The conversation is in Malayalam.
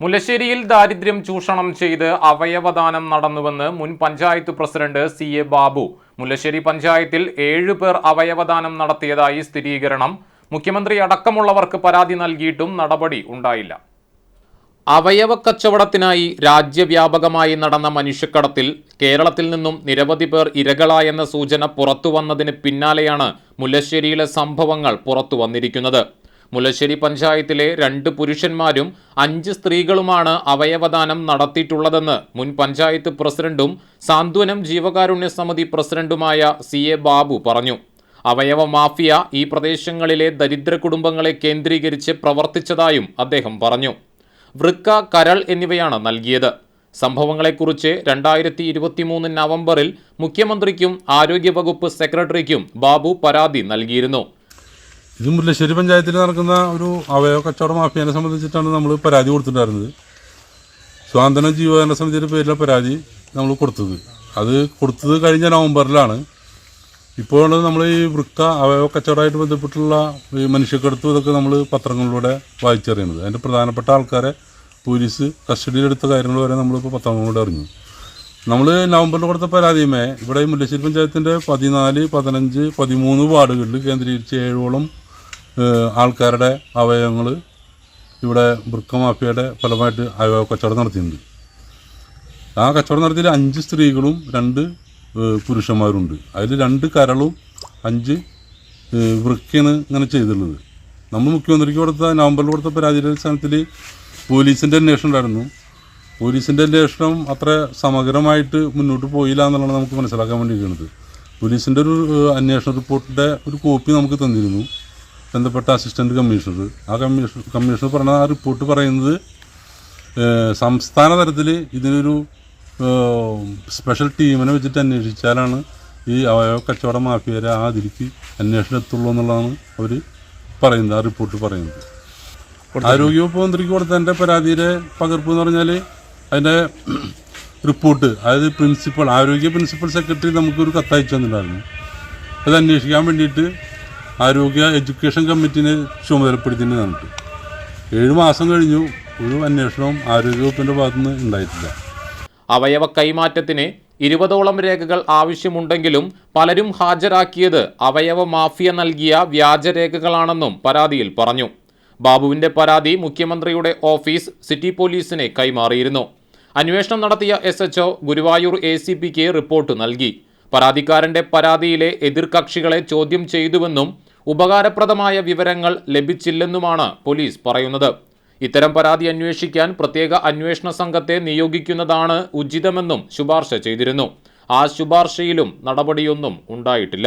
മുല്ലശ്ശേരിയിൽ ദാരിദ്ര്യം ചൂഷണം ചെയ്ത് അവയവദാനം നടന്നുവെന്ന് മുൻ panchayat president C A Babu. Mullassery പഞ്ചായത്തിൽ ഏഴു പേർ അവയവദാനം നടത്തിയതായി സ്ഥിരീകരണം. മുഖ്യമന്ത്രി അടക്കമുള്ളവർക്ക് പരാതി നൽകിയിട്ടും നടപടി ഉണ്ടായില്ല. അവയവ കച്ചവടത്തിനായി രാജ്യവ്യാപകമായി നടന്ന മനുഷ്യക്കടത്തിൽ കേരളത്തിൽ നിന്നും നിരവധി പേർ ഇരകളായെന്ന സൂചന പുറത്തുവന്നതിന് പിന്നാലെയാണ് മുല്ലശ്ശേരിയിലെ സംഭവങ്ങൾ പുറത്തു വന്നിരിക്കുന്നത് മുല്ലശ്ശേരി പഞ്ചായത്തിലെ രണ്ട് പുരുഷന്മാരും അഞ്ച് സ്ത്രീകളുമാണ് അവയവദാനം നടത്തിയിട്ടുള്ളതെന്ന് മുൻ പഞ്ചായത്ത് പ്രസിഡന്റും സാന്ത്വനം ജീവകാരുണ്യ സമിതി പ്രസിഡന്റുമായ സി എ ബാബു പറഞ്ഞു. അവയവ മാഫിയ ഈ പ്രദേശങ്ങളിലെ ദരിദ്ര കുടുംബങ്ങളെ കേന്ദ്രീകരിച്ച് പ്രവർത്തിച്ചതായും അദ്ദേഹം പറഞ്ഞു. വൃക്ക കരൾ എന്നിവയാണ് നൽകിയത്. സംഭവങ്ങളെക്കുറിച്ച് രണ്ടായിരത്തി ഇരുപത്തിമൂന്ന് നവംബറിൽ മുഖ്യമന്ത്രിക്കും ആരോഗ്യവകുപ്പ് സെക്രട്ടറിക്കും ബാബു പരാതി നൽകിയിരുന്നു. ഇത് മുല്ലശ്ശേരി പഞ്ചായത്തിൽ നടക്കുന്ന ഒരു അവയവ കച്ചവട മാഫിയനെ സംബന്ധിച്ചിട്ടാണ് നമ്മൾ പരാതി കൊടുത്തിട്ടുണ്ടായിരുന്നത്. സ്വാതന്ത്ര്യ ജീവകരണ സമിതിയുടെ പേരിലെ പരാതി നമ്മൾ കൊടുത്തത്. അത് കൊടുത്തത് കഴിഞ്ഞ നവംബറിലാണ്. ഇപ്പോൾ നമ്മൾ ഈ വൃക്ക അവയവ കച്ചവടമായിട്ട് ബന്ധപ്പെട്ടുള്ള ഈ മനുഷ്യക്കെടുത്തും ഇതൊക്കെ നമ്മൾ പത്രങ്ങളിലൂടെ വായിച്ചറിയുന്നത്. അതിന്റെ പ്രധാനപ്പെട്ട ആൾക്കാരെ പോലീസ് കസ്റ്റഡിയിലെടുത്ത കാര്യങ്ങൾ വരെ നമ്മളിപ്പോൾ പത്രങ്ങളിലൂടെ അറിഞ്ഞു. നമ്മൾ നവംബറിൽ കൊടുത്ത പരാതിയുമേ ഇവിടെ മുല്ലശ്ശേരി പഞ്ചായത്തിന്റെ പതിനാല് പതിനഞ്ച് പതിമൂന്ന് വാർഡുകളിൽ കേന്ദ്രീകരിച്ച് ഏഴോളം ആൾക്കാരുടെ അവയവങ്ങൾ ഇവിടെ വൃക്ക മാഫിയയുടെ ഫലമായിട്ട് അവയവ കച്ചവടം നടത്തിയിട്ടുണ്ട്. ആ കച്ചവടം നടത്തിയതിൽ അഞ്ച് സ്ത്രീകളും രണ്ട് പുരുഷന്മാരുണ്ട്. അതിൽ രണ്ട് കരളും അഞ്ച് വൃക്കയാണ് ഇങ്ങനെ ചെയ്തിട്ടുള്ളത്. നമ്മൾ മുഖ്യമന്ത്രിക്ക് കൊടുത്ത നവംബറിൽ കൊടുത്ത പരാതിയുടെ അടിസ്ഥാനത്തിൽ പോലീസിന്റെ അന്വേഷണം ഉണ്ടായിരുന്നു. പോലീസിന്റെ അന്വേഷണം അത്ര സമഗ്രമായിട്ട് മുന്നോട്ട് പോയില്ല എന്നുള്ളതാണ് നമുക്ക് മനസ്സിലാക്കാൻ വേണ്ടിയിരിക്കുന്നത്. പോലീസിന്റെ ഒരു അന്വേഷണ റിപ്പോർട്ടിന്റെ ഒരു കോപ്പി നമുക്ക് തന്നിരുന്നു. ബന്ധപ്പെട്ട അസിസ്റ്റന്റ് കമ്മീഷണർ ആ കമ്മീഷൻ കമ്മീഷണർ പറഞ്ഞ ആ റിപ്പോർട്ട് പറയുന്നത് സംസ്ഥാന തലത്തിൽ ഇതിനൊരു സ്പെഷ്യൽ ടീമിനെ വെച്ചിട്ട് അന്വേഷിച്ചാലാണ് ഈ അവയവ കച്ചവട മാഫിയരെ ആ അതിലേക്ക് അന്വേഷണം എത്തുള്ളൂ എന്നുള്ളതാണ് അവർ പറയുന്നത് ആ റിപ്പോർട്ട് പറയുന്നത്. ആരോഗ്യവകുപ്പ് മന്ത്രിക്ക് കൊടുത്ത എന്റെ പരാതിയുടെ പകർപ്പ് എന്ന് പറഞ്ഞാൽ അതിന്റെ റിപ്പോർട്ട് അതായത് പ്രിൻസിപ്പൽ ആരോഗ്യ പ്രിൻസിപ്പൽ സെക്രട്ടറി നമുക്കൊരു കത്തയച്ചു തന്നിട്ടുണ്ടായിരുന്നു. അത് അന്വേഷിക്കാൻ വേണ്ടിയിട്ട് ആരോഗ്യ എഡ്യൂക്കേഷൻ കമ്മിറ്റിനെ ചുമതലപ്പെടുത്തിയിട്ട് തന്നിട്ട് ഏഴ് മാസം കഴിഞ്ഞു. ഒരു അന്വേഷണവും ആരോഗ്യവകുപ്പിന്റെ ഭാഗത്തുനിന്ന് ഉണ്ടായിട്ടില്ല. അവയവ കൈമാറ്റത്തിന് ഇരുപതോളം രേഖകൾ ആവശ്യമുണ്ടെങ്കിലും പലരും ഹാജരാക്കിയത് അവയവ മാഫിയ നൽകിയ വ്യാജരേഖകളാണെന്നും പരാതിയിൽ പറഞ്ഞു. ബാബുവിന്റെ പരാതി മുഖ്യമന്ത്രിയുടെ ഓഫീസ് സിറ്റി പോലീസിനെ കൈമാറിയിരുന്നു. അന്വേഷണം നടത്തിയ S HO Guruvayur A C pick report നൽകി. പരാതിക്കാരന്റെ പരാതിയിലെ എതിർകക്ഷികളെ ചോദ്യം ചെയ്തുവെന്നും ഉപകാരപ്രദമായ വിവരങ്ങൾ ലഭിച്ചില്ലെന്നുമാണ് പോലീസ് പറയുന്നത്. ഇത്തരം പരാതി അന്വേഷിക്കാൻ പ്രത്യേക അന്വേഷണ സംഘത്തെ നിയോഗിക്കുന്നതാണ് ഉചിതമെന്നും ശുപാർശ ചെയ്തിരുന്നു. ആ ശുപാർശയിലും നടപടിയൊന്നും ഉണ്ടായിട്ടില്ല.